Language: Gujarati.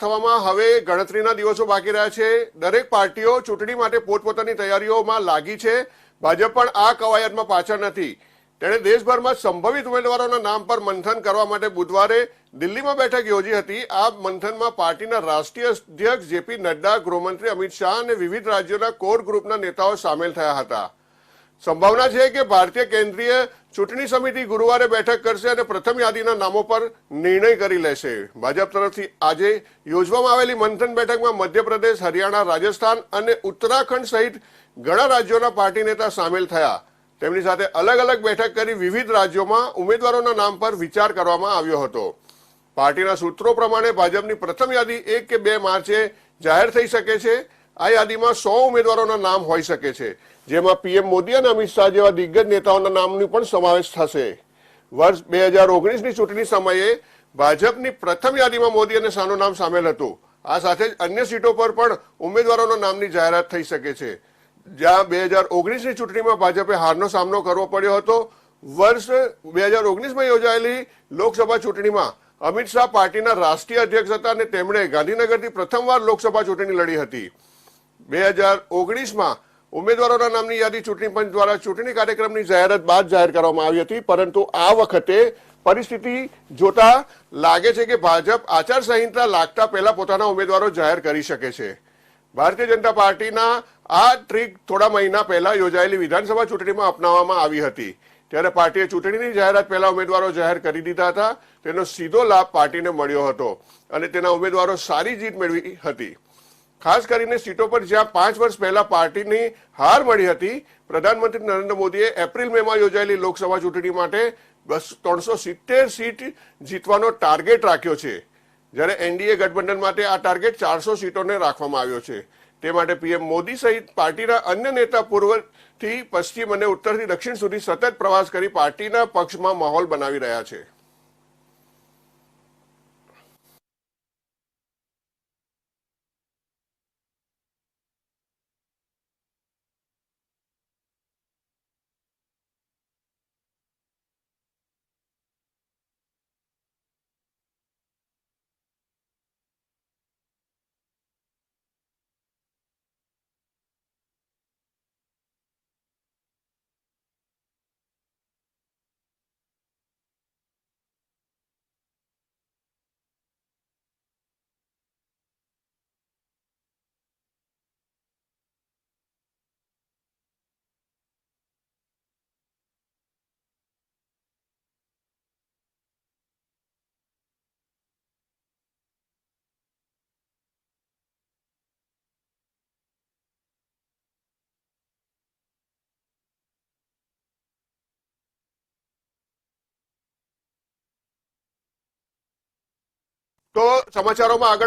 થવામાં હવે ગણતરીના દિવસો બાકી રહ્યા છે. દરેક પાર્ટીઓ ચૂંટણી માટે પોતપોતાની તૈયારીઓમાં લાગી છે. ભાજપ પણ આ કવાયતમાં પાછળ નથી. તેણે દેશભરમાં સંભવિત ઉમેદવારોના નામ પર મંથન કરવા માટે બુધવારે દિલ્હીમાં બેઠક યોજી હતી. આ મંથનમાં પાર્ટીના રાષ્ટ્રીય અધ્યક્ષ જેપી નડ્ડા, ગૃહમંત્રી અમિત શાહ અને વિવિધ રાજ્યોના કોર ગ્રુપના નેતાઓ સામેલ થયા હતા. સંભાવના છે કે ભારતીય કેન્દ્રીય ચૂંટણી સમિતિ ગુરુવારે બેઠક કરશે અને પ્રથમ યાદીના નામો પર નિર્ણય કરી લેશે. ભાજપ તરફથી આજે યોજવામાં આવેલી મંથન બેઠકમાં મધ્યપ્રદેશ, હરિયાણા, રાજસ્થાન અને ઉત્તરાખંડ સહિત ઘણા રાજ્યોના પાર્ટી નેતા સામેલ થયા. તેમની સાથે અલગ અલગ બેઠક કરી વિવિધ રાજ્યોમાં ઉમેદવારોના નામ પર વિચાર કરવામાં આવ્યો હતો. પાર્ટીના સૂત્રો પ્રમાણે ભાજપની પ્રથમ યાદી એક કે બે માર્ચે જાહેર થઈ શકે છે. આ યાદીમાં સો ઉમેદવારોના નામ હોઈ શકે છે, જેમાં પીએમ મોદી અને અમિત શાહ જેવા દિગ્ગજ નેતાઓના નામનો પણ સમાવેશ થશે. વર્ષ બે હજાર ઓગણીસની ચૂંટણી સમયે ભાજપની પ્રથમ યાદીમાં મોદી અને શાહનું નામ સામેલ હતું. આ સાથે જ અન્ય સીટો પર પણ ઉમેદવારોના નામની જાહેરાત થઈ શકે છે. જ્યાં બે હજાર ઓગણીસની ચૂંટણીમાં ભાજપે હારનો સામનો કરવો પડ્યો હતો, વર્ષ બે હજાર ઓગણીસમાં યોજાયેલી લોકસભા ચૂંટણીમાં અમિત શાહ પાર્ટીના રાષ્ટ્રીય અધ્યક્ષ હતા અને તેમણે ગાંધીનગરથી પ્રથમવાર લોકસભા ચૂંટણી લડી હતી. બે હજાર ઓગણીસમાં ઉમેદવારોના નામની યાદી ચૂંટણી પંચ દ્વારા ચૂંટણી કાર્યક્રમની જાહેરાત બાદ જાહેર કરવામાં આવી હતી, પરંતુ આ વખતે પરિસ્થિતિ જોતા લાગે છે કે ભાજપ આચારસંહિતા લાગતા પહેલા પોતાના ઉમેદવારો જાહેર કરી શકે છે. ભારતીય જનતા પાર્ટીના આ ટ્રીક થોડા મહિના પહેલા યોજાયેલી વિધાનસભા ચૂંટણીમાં અપનાવવામાં આવી હતી. ત્યારે પાર્ટીએ ચૂંટણીની જાહેરાત પહેલા ઉમેદવારો જાહેર કરી દીધા હતા, તેનો સીધો લાભ પાર્ટીને મળ્યો હતો અને તેના ઉમેદવારો સારી જીત મેળવી હતી. ખાસ કરીને સીટો પર જ્યાં પાંચ વર્ષ પહેલા પાર્ટીની હાર મળી હતી, પ્રધાનમંત્રી નરેન્દ્ર મોદીએ એપ્રિલ મેમાં યોજાયેલી લોકસભા ચૂંટણી માટે ત્રણસો સિત્તેર સીટ જીતવાનો ટાર્ગેટ રાખ્યો છે. જ્યારે એનડીએ ગઠબંધન માટે આ ટાર્ગેટ ચારસો સીટોને રાખવામાં આવ્યો છે. તે માટે પીએમ મોદી સહિત પાર્ટીના અન્ય નેતા પૂર્વથી પશ્ચિમ અને ઉત્તરથી દક્ષિણ સુધી સતત પ્રવાસ કરી પાર્ટીના પક્ષમાં માહોલ બનાવી રહ્યા છે. તો સમાચારોમાં આગળ